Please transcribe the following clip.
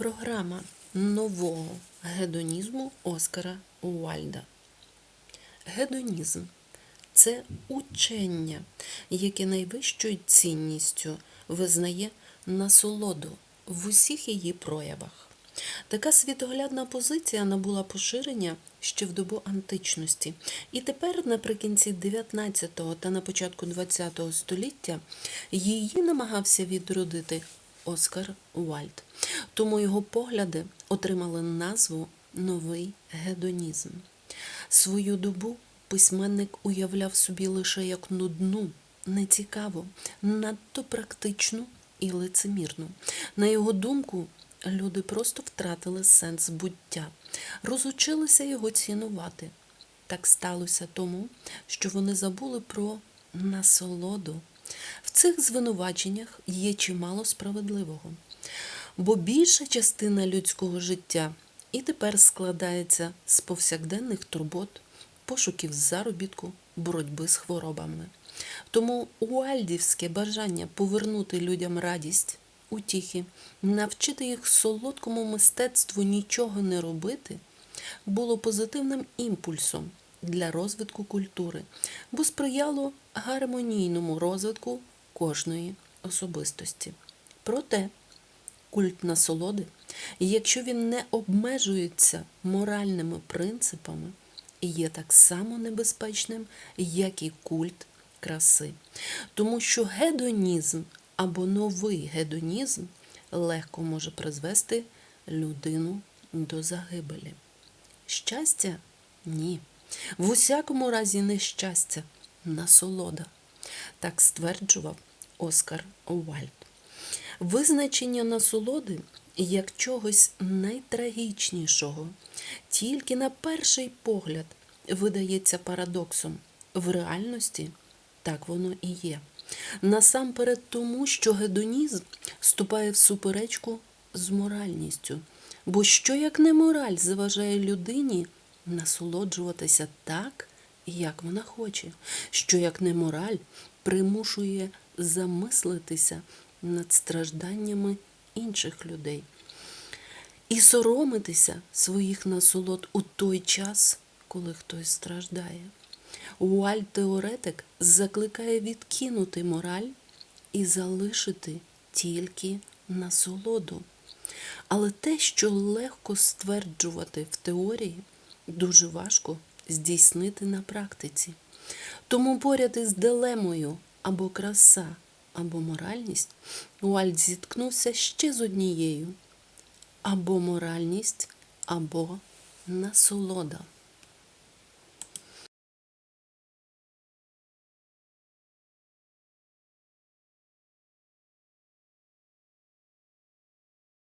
Програма нового гедонізму Оскара Уальда. Гедонізм це учення, яке найвищою цінністю визнає насолоду в усіх її проявах. Така світоглядна позиція набула поширення ще в добу античності, і тепер, наприкінці 19 та на початку 20 століття, її намагався відродити Оскар Уальд. Тому його погляди отримали назву Новий гедонізм. Свою добу письменник уявляв собі лише як нудну, нецікаву, надто практичну і лицемірну. На його думку, люди просто втратили сенс буття, розучилися його цінувати. Так сталося тому, що вони забули про насолоду. В цих звинуваченнях є чимало справедливого, бо більша частина людського життя і тепер складається з повсякденних турбот, пошуків заробітку, боротьби з хворобами. Тому уальдівське бажання повернути людям радість, утіхи, навчити їх солодкому мистецтву нічого не робити, було позитивним імпульсом для розвитку культури, бо сприяло гармонійному розвитку кожної особистості. Проте культ насолоди, якщо він не обмежується моральними принципами, є так само небезпечним, як і культ краси. Тому що гедонізм або новий гедонізм легко може призвести людину до загибелі. Щастя? Ні. В усякому разі нещастя, насолода. Так стверджував Оскар Уальд. Визначення насолоди як чогось найтрагічнішого, тільки на перший погляд видається парадоксом. В реальності так воно і є. Насамперед тому, що гедонізм вступає в суперечку з моральністю. Бо що як не мораль заважає людині насолоджуватися так, як вона хоче, що як не мораль примушує замислитися над стражданнями інших людей і соромитися своїх насолод у той час, коли хтось страждає. Уальд теоретик закликає відкинути мораль і залишити тільки насолоду. Але те, що легко стверджувати в теорії, дуже важко здійснити на практиці. Тому поряд із дилемою або краса, або моральність, Уальд зіткнувся ще з однією або моральність, або насолода.